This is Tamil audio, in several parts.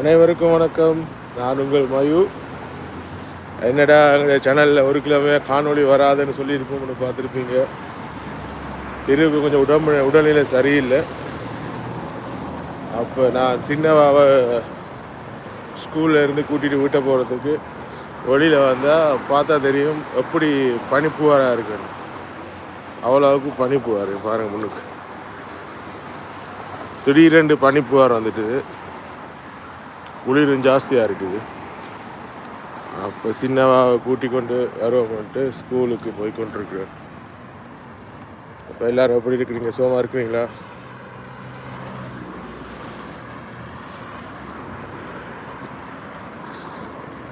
அனைவருக்கும் வணக்கம். நான் உங்கள் மயு. என்னடா எங்கள் சேனலில் ஒரு கிழமை காணொளி வராதுன்னு சொல்லியிருப்போம்னு பார்த்துருப்பீங்க. தெருவுக்கு கொஞ்சம் உடம்பு உடல்நிலை சரியில்லை. அப்போ நான் சின்னவாவை ஸ்கூலில் இருந்து கூட்டிகிட்டு வீட்டை போகிறதுக்கு வெளியில் வந்தால் பார்த்தா தெரியும் எப்படி பனிப்புவாராக இருக்குன்னு. அவ்வளோவுக்கு பனிப்புவார் பாருங்கள் முன்னுக்கு. திடீரென்று பனிப்புவார் வந்துட்டு. குளிரும் ஜாஸ்தியாக இருக்குது. அப்போ சின்னவாவை கூட்டி கொண்டு வருவோம்ட்டு ஸ்கூலுக்கு போய் கொண்டிருக்கிறேன். அப்போ எல்லோரும் எப்படி இருக்கிறீங்க? சோமா இருக்கிறீங்களா?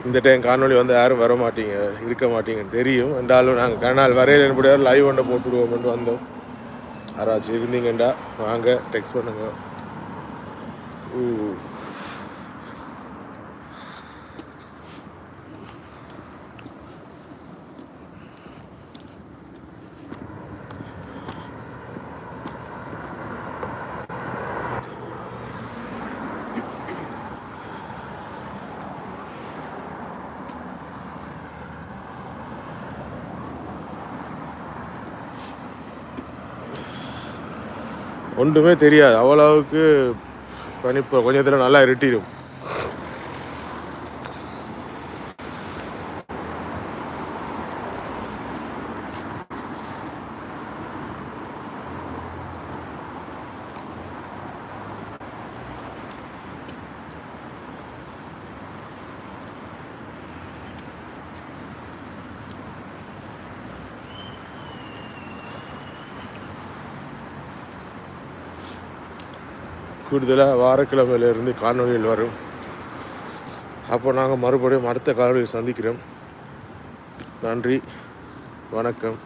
இந்த டைம் காணொளி வந்து யாரும் வர மாட்டீங்க இருக்க மாட்டீங்கன்னு தெரியும். என்றாலும் நாங்கள் கனால் வரையில் என்படியார் லைவ் ஒன்றை போட்டுடுவோம்னு வந்தோம். யாராச்சும் இருந்தீங்கண்டா? வாங்க டெக்ஸ்ட் பண்ணுங்க. ஒன்றுமே தெரியாது. அவ்வளவுக்கு பனிப்போ கொஞ்சத்தில் நல்லா இருட்டிடும். கூடுதலாக வாரக்கிழமையிலிருந்து காணொலியில் வரும். அப்போ நாங்கள் மறுபடியும் அடுத்த காணொலியில் சந்திக்கிறோம். நன்றி. வணக்கம்.